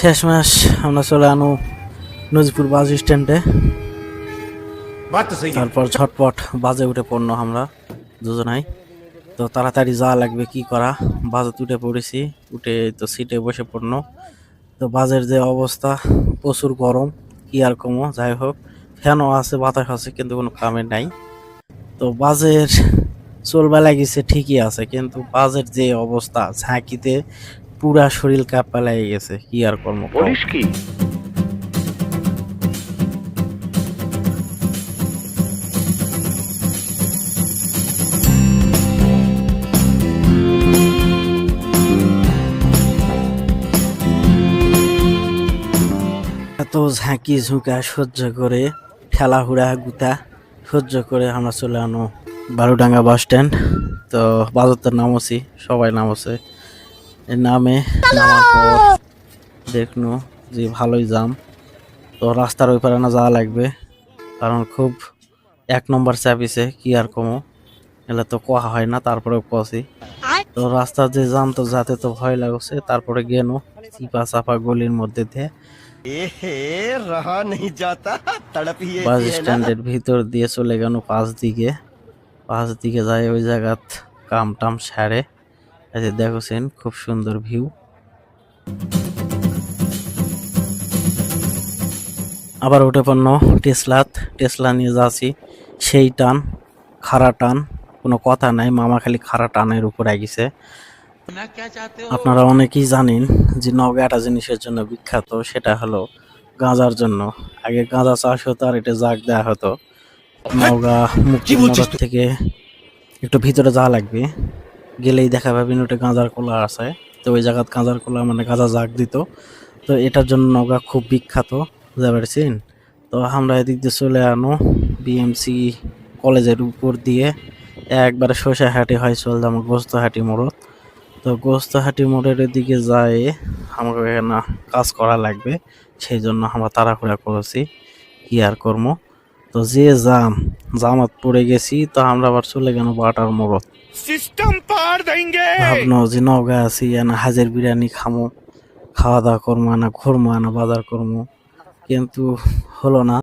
শেষ মাস আমরা চলে আনো নজিপুর বাস স্ট্যান্ডে। তারপর ঝটপট বাজে উঠে পড়ল আমরা দুজনাই। তো তাড়াতাড়ি যা লাগবে কি করা বাজে উঠে পড়েছি উঠে তো সিটে বসে পড়ল। তো বাজের যে অবস্থা প্রচুর গরম কি আর কমো যাই হোক ফ্যানও আছে বাতাস আছে কিন্তু কোনো কামের নাই। তো বাজের চলবে লাগিয়েছে ঠিকই আছে কিন্তু বাজের যে অবস্থা ঝাঁকিতে পুরা শরীর কাঁপা লেগে গেছে কি আর কর্ম বলিস কি? এত ঝাঁকি ঝুঁকা সহ্য করে ঠেলা হুড়া গুতা সহ্য করে আমরা চলে আনো বারুডাঙ্গা বাস স্ট্যান্ড তো বাজারটার নামছি সবাই নামছে এই নামে নামার পর দেখল যে ভালোই জাম। তো রাস্তার ওই পারে না যাওয়া লাগবে। কারণ খুব এক নম্বর চাপিছে কি আর কমো? এলে তো কোয়া হয় না তারপরে কষি তো রাস্তার যে জাম তো যাতে তো ভয় লাগছে তারপরে গেনো চিপা চাপা গলির মধ্যে দিয়ে। বাস স্ট্যান্ডের ভিতর দিয়ে চলে গেল পাঁচ দিকে। পাঁচ দিকে যায় ওই জায়গাত কাম টাম সারে। যে দেখছেন খুব সুন্দর ভিউ আবার উঠে পড়ল টেসলাত টেসলা নিয়ে যাচ্ছি। সেই টান খাড়া টান কোনো কথা নাই মামা খালি খাড়া টানের উপর গেছে আপনারা অনেকেই জানেন যে নওগাঁ একটা জিনিসের জন্য বিখ্যাত সেটা হলো গাঁজার জন্য। আগে গাঁজা চাষ হতো আর এটা জাগ দেওয়া হতো। নওগাঁ মুক্তি থেকে একটু ভিতরে যাওয়া লাগবে। গেলেই দেখা পাবেন ওটা গাঁজার কোলা আছে। তো ওই জায়গাত গাঁজার কোলা মানে গাঁজা জাগ দিত। তো এটার জন্য নওগাঁ খুব বিখ্যাত, বুঝতে পারছেন তো আমরা এদিক দিয়ে চলে আনো বিএমসি কলেজের উপর দিয়ে। একবারে শসা হাঁটি হয় চলতাম গোস্ত হাঁটি মোড়ত। তো গোস্তহাটি মোড়ের দিকে যায়, আমাকে এখানে কাজ করা লাগবে, সেই জন্য আমরা তাড়াহুড়া করেছি, কি আর কর্ম তো যে জাম জামাত পড়ে গেছি তো আমরা আবার চলে গেল বাটার মোড়ত। সিস্টেম পার দেঙ্গে ভাবনো যে নগা আছি না হাজার বিরিয়ানি খামো খাওয়া দাওয়া করব না ঘুরবো না বাজার করব কিন্তু হলো না।